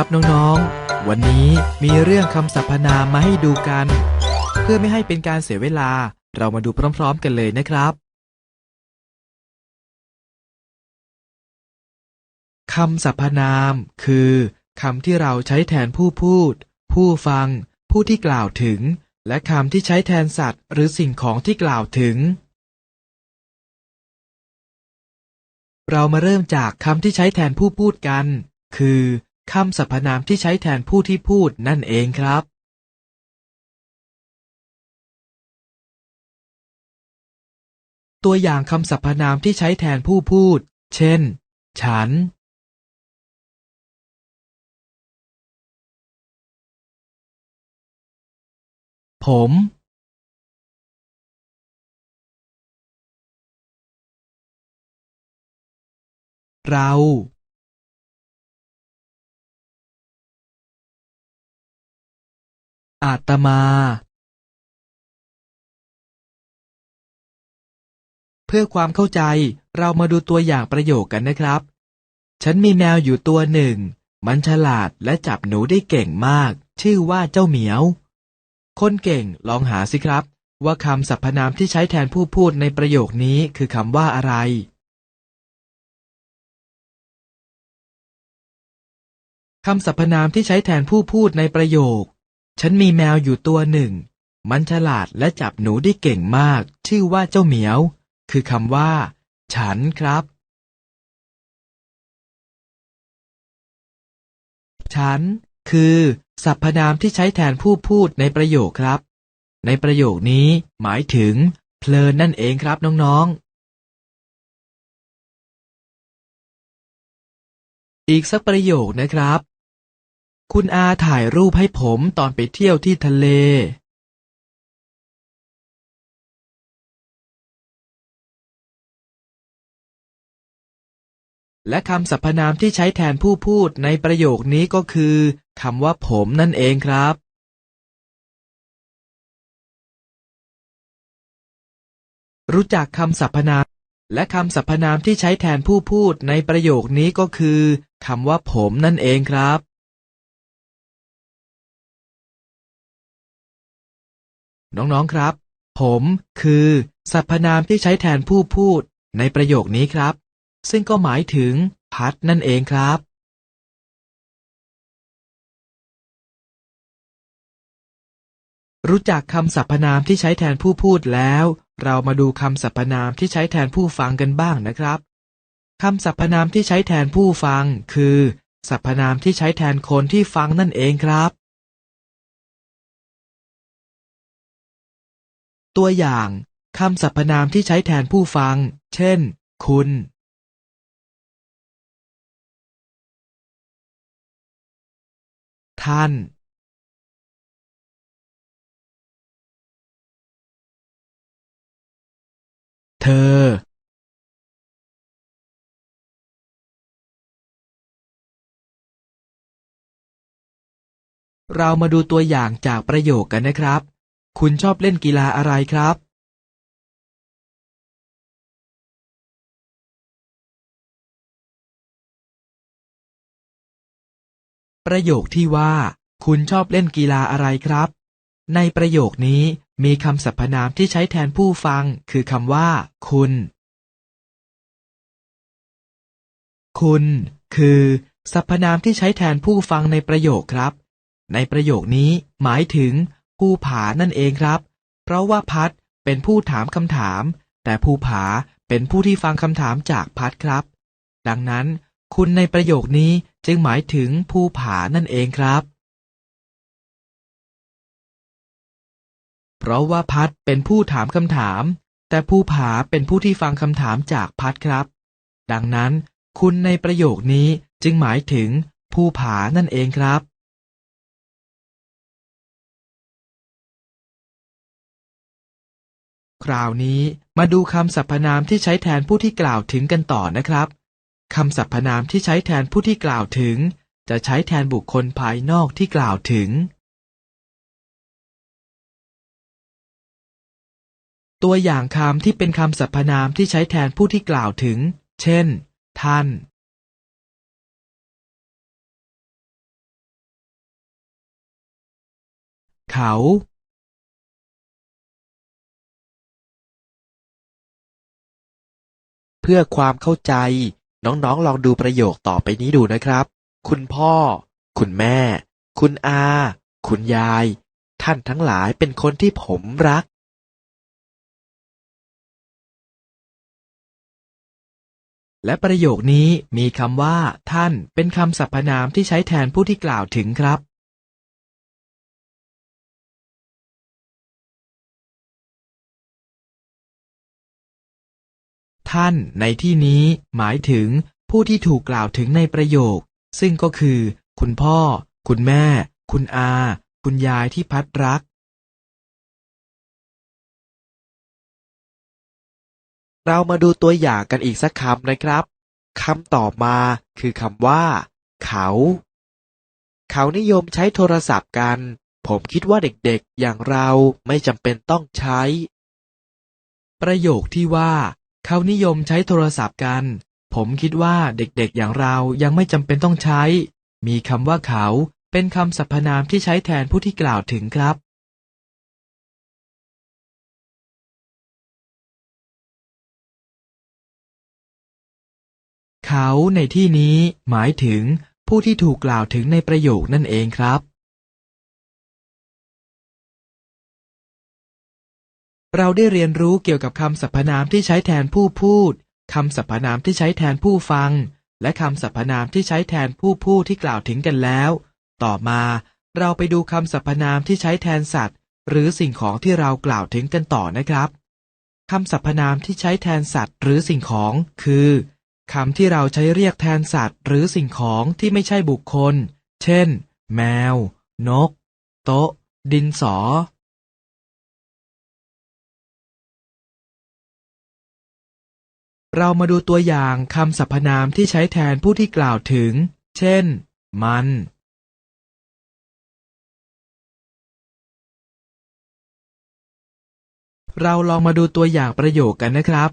ครับน้องๆ วันนี้มีเรื่องคำสรรพนามมาให้ดูกัน เพื่อไม่ให้เป็นการเสียเวลา เรามาดูพร้อม ๆ กันเลยนะครับคำสรรพนาม คือคำที่เราใช้แทนผู้พูด ผู้ฟัง ผู้ที่กล่าวถึง และคำที่ใช้แทนสัตว์ หรือสิ่งของที่กล่าวถึง เรามาเริ่มจากคำที่ใช้แทนผู้พูดกัน คือ คำสรรพนามที่ใช้แทนผู้ที่พูดนั่นเองครับ ตัวอย่างคำสรรพนามที่ใช้แทนผู้พูด เช่น ฉัน ผม เรา อาตมา เพื่อความเข้าใจเรามาดูตัวอย่างประโยคกันนะครับ ฉันมีแมวอยู่ตัวหนึ่ง มันฉลาดและจับหนูได้เก่งมาก ชื่อว่าเจ้าเหมียว คนเก่งลองหาสิครับ ว่าคำสรรพนามที่ใช้แทนผู้พูดในประโยคนี้คือคำว่าอะไรคำสรรพนามที่ใช้แทนผู้พูดในประโยค ฉันมีแมวอยู่ตัวหนึ่ง มันฉลาดและจับหนูได้เก่งมาก ชื่อว่าเจ้าเหมียว คือคำว่า ฉันครับ ฉัน คือสรรพนามที่ใช้แทนผู้พูดในประโยคครับ ในประโยคนี้ หมายถึง เพลินนั่นเองครับน้องๆ อีกสักประโยคนะครับ คุณอาถ่ายรูปให้ผมตอนไปเที่ยวที่ทะเลและคำสรรพนามที่ใช้แทนผู้พูดในประโยคนี้ก็คือคำว่าผมนั่นเองครับ รู้จักคำสรรพนาม และคำสรรพนามที่ใช้แทนผู้พูดในประโยคนี้ก็คือคำว่าผมนั่นเองครับ น้องๆครับ ผมคือ สรรพนามที่ใช้แทนผู้พูดในประโยคนี้ครับ ซึ่งก็หมายถึงพัดนั่นเองครับ รู้จักคำสรรพนามที่ใช้แทนผู้พูดแล้ว เรามาดูคำสรรพนามที่ใช้แทนผู้ฟังกันบ้างนะครับคำสรรพนามที่ใช้แทนผู้ฟัง คือสรรพนามที่ใช้แทนคนที่ฟังนั่นเองครับ ตัวอย่างคำสรรพนามที่ใช้แทนผู้ฟัง เช่น คุณ ท่าน เธอ เรามาดูตัวอย่างจากประโยคกันนะครับ คุณชอบเล่นกีฬาอะไรครับประโยคที่ว่า คุณชอบเล่นกีฬาอะไรครับ ในประโยคนี้มีคำสรรพนามที่ใช้แทนผู้ฟัง คือคำว่า คุณ คุณ คือ สรรพนามที่ใช้แทนผู้ฟังในประโยคครับ ในประโยคนี้ หมายถึง ภูผานั่นเองครับ เพราะว่าพัดเป็นผู้ถามคำถาม แต่ภูผาเป็นผู้ที่ฟังคำถามจากพัดครับ ดังนั้น คุณในประโยคนี้จึงหมายถึงภูผานั่นเองครับ เพราะว่าพัดเป็นผู้ถามคำถาม แต่ภูผาเป็นผู้ที่ฟังคำถามจากพัดครับ ดังนั้น คุณในประโยคนี้จึงหมายถึงภูผานั่นเองครับ คราวนี้มาดูคำสรรพนามที่ใช้แทนผู้ที่กล่าวถึงกันต่อนะครับคำสรรพนามที่ใช้แทนผู้ที่กล่าวถึง จะใช้แทนบุคคลภายนอกที่กล่าวถึง ตัวอย่างคำที่เป็นคำสรรพนามที่ใช้แทนผู้ที่กล่าวถึง เช่น ท่าน เขา พื่อความเข้าใจ น้องๆ ลองดูประโยคต่อไปนี้ดูนะครับ คุณพ่อ คุณแม่ คุณอา คุณยาย ท่านทั้งหลายเป็นคนที่ผมรัก และประโยคนี้มีคำว่า ท่านเป็นคำสรรพนามที่ใช้แทนผู้ที่กล่าวถึงครับ ท่านในที่นี้หมายถึงผู้ที่ถูกกล่าวถึงในประโยค ซึ่งก็คือ คุณพ่อ คุณแม่ คุณอา คุณยายที่พัดรัก เรามาดูตัวอย่างกันอีกสักคำนะครับคำต่อมาคือคำว่า เขา เขานิยมใช้โทรศัพท์กัน ผมคิดว่าเด็กๆอย่างเราไม่จำเป็นต้องใช้ ประโยคที่ว่า เขานิยมใช้โทรศัพท์กัน ผมคิดว่าเด็กๆอย่างเรายังไม่จำเป็นต้องใช้ มีคำว่าเขาเป็นคำสรรพนามที่ใช้แทนผู้ที่กล่าวถึงครับ เขาในที่นี้หมายถึงผู้ที่ถูกกล่าวถึงในประโยคนั่นเองครับ เราได้เรียนรู้เกี่ยวกับคำสรรพนามที่ใช้แทนผู้พูด คำสรรพนามที่ใช้แทนผู้ฟัง และคำสรรพนามที่ใช้แทนผู้พูดที่กล่าวถึงกันแล้ว ต่อมาเราไปดูคำสรรพนามที่ใช้แทนสัตว์ หรือสิ่งของที่เรากล่าวถึงกันต่อนะครับคำสรรพนามที่ใช้แทนสัตว์ หรือสิ่งของ คือคำที่เราใช้เรียกแทนสัตว์ หรือสิ่งของที่ไม่ใช่บุคคล เช่น แมว นก โต๊ะ ดินสอ เรามาดูตัวอย่างคำสรรพนามที่ใช้แทนผู้ที่กล่าวถึง เช่น มัน เราลองมาดูตัวอย่างประโยคกันนะครับ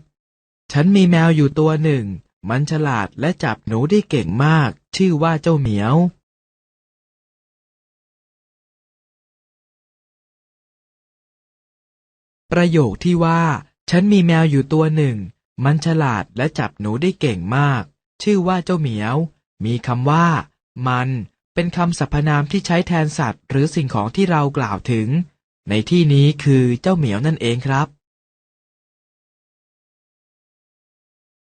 ฉันมีแมวอยู่ตัวหนึ่ง มันฉลาดและจับหนูได้เก่งมาก ชื่อว่าเจ้าเหมียว ประโยคที่ว่า ฉันมีแมวอยู่ตัวหนึ่ง มันฉลาดและจับหนูได้เก่งมาก ชื่อว่าเจ้าเหมียว มีคำว่า มัน เป็นคำสรรพนามที่ใช้แทนสัตว์ หรือสิ่งของที่เรากล่าวถึง ในที่นี้คือเจ้าเหมียวนั่นเองครับ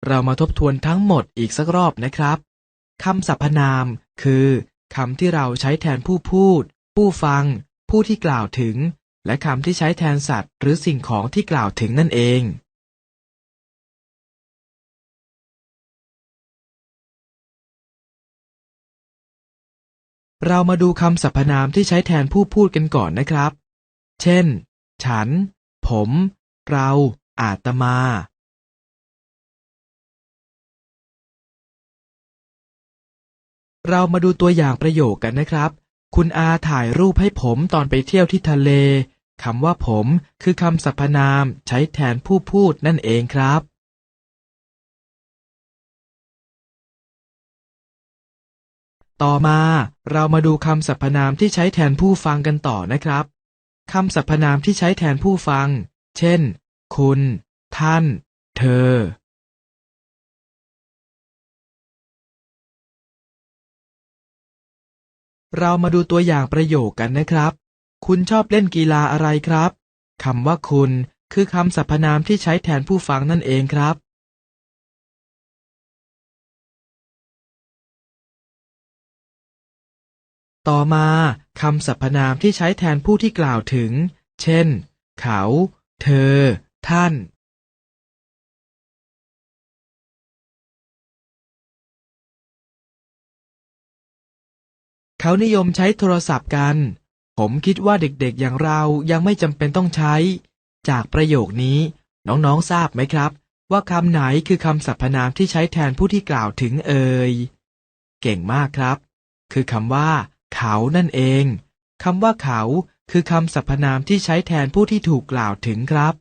เรามาทบทวนทั้งหมดอีกสักรอบนะครับคำสรรพนามคือคำที่เราใช้แทนผู้พูด ผู้ฟัง ผู้ที่กล่าวถึง และคำที่ใช้แทนสัตว์ หรือสิ่งของที่กล่าวถึงนั่นเอง เรามาดูคำสรรพนามที่ใช้แทนผู้พูดกันก่อนนะครับ เช่น ฉัน ผม เรา อาตมา เรามาดูตัวอย่างประโยคกันนะครับ คุณอาถ่ายรูปให้ผมตอนไปเที่ยวที่ทะเล คำว่าผมคือคำสรรพนามใช้แทนผู้พูดนั่นเองครับ ต่อมาเรามาดูคำสรรพนามที่ใช้แทนผู้ฟังกันต่อนะครับคำสรรพนามที่ใช้แทนผู้ฟัง เช่น คุณ ท่าน เธอ เรามาดูตัวอย่างประโยคกันนะครับ คุณชอบเล่นกีฬาอะไรครับ คำว่าคุณคือคำสรรพนามที่ใช้แทนผู้ฟังนั่นเองครับ ต่อมาคำสรรพนามที่ใช้แทนผู้ที่กล่าวถึง เช่น เขา เธอ ท่าน เขานิยมใช้โทรศัพท์กัน ผมคิดว่าเด็กๆอย่างเรายังไม่จำเป็นต้องใช้ จากประโยคนี้ น้องๆทราบไหมครับ ว่าคำไหนคือคำสรรพนามที่ใช้แทนผู้ที่กล่าวถึงเอ่ย เก่งมากครับ คือคำว่า เขานั่นเองคำว่าเขาคือคำสรรพนามที่ใช้แทนผู้ที่ถูกกล่าวถึงครับ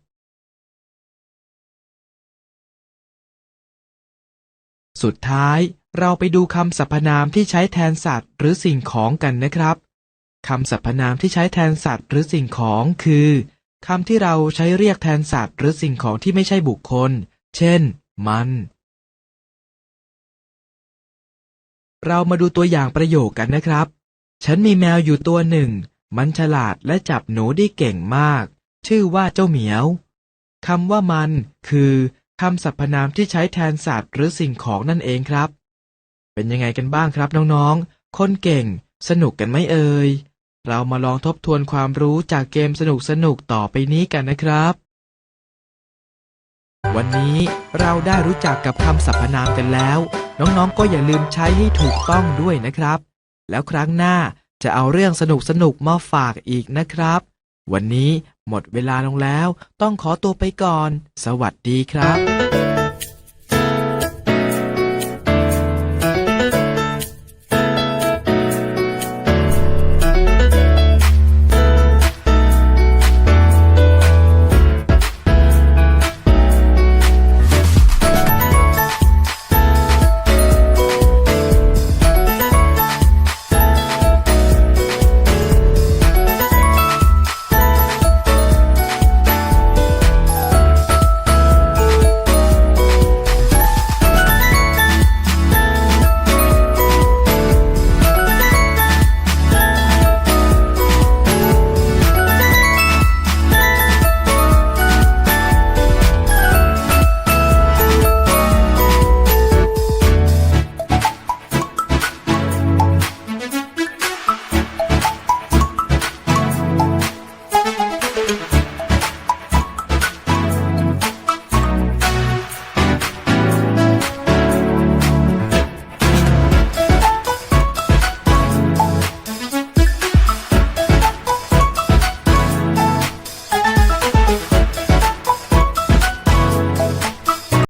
สุดท้ายเราไปดูคำสรรพนามที่ใช้แทนสัตว์ หรือสิ่งของกันนะครับคำสรรพนามที่ใช้แทนสัตว์ หรือสิ่งของคือคำที่เราใช้เรียกแทนสัตว์หรือสิ่งของที่ไม่ใช่บุคคล เช่น มัน เรามาดูตัวอย่างประโยคกันนะครับ ฉันมีแมวอยู่ตัวหนึ่ง มันฉลาดและจับหนูได้เก่งมาก ชื่อว่าเจ้าเหมียวคำว่ามัน คือคำสรรพนามที่ใช้แทนสัตว์หรือสิ่งของนั่นเองครับ เป็นยังไงกันบ้างครับน้องๆ คนเก่ง สนุกกันไหมเอ่ย เรามาลองทบทวนความรู้จากเกมสนุกๆต่อไปนี้กันนะครับ วันนี้เราได้รู้จักกับคำสรรพนามกันแล้ว น้องๆ ก็อย่าลืมใช้ให้ถูกต้องด้วยนะครับ แล้วครั้งหน้าจะเอาเรื่องสนุกสนุกมาฝากอีกนะครับ วันนี้หมดเวลาลงแล้วต้องขอตัวไปก่อน สวัสดีครับ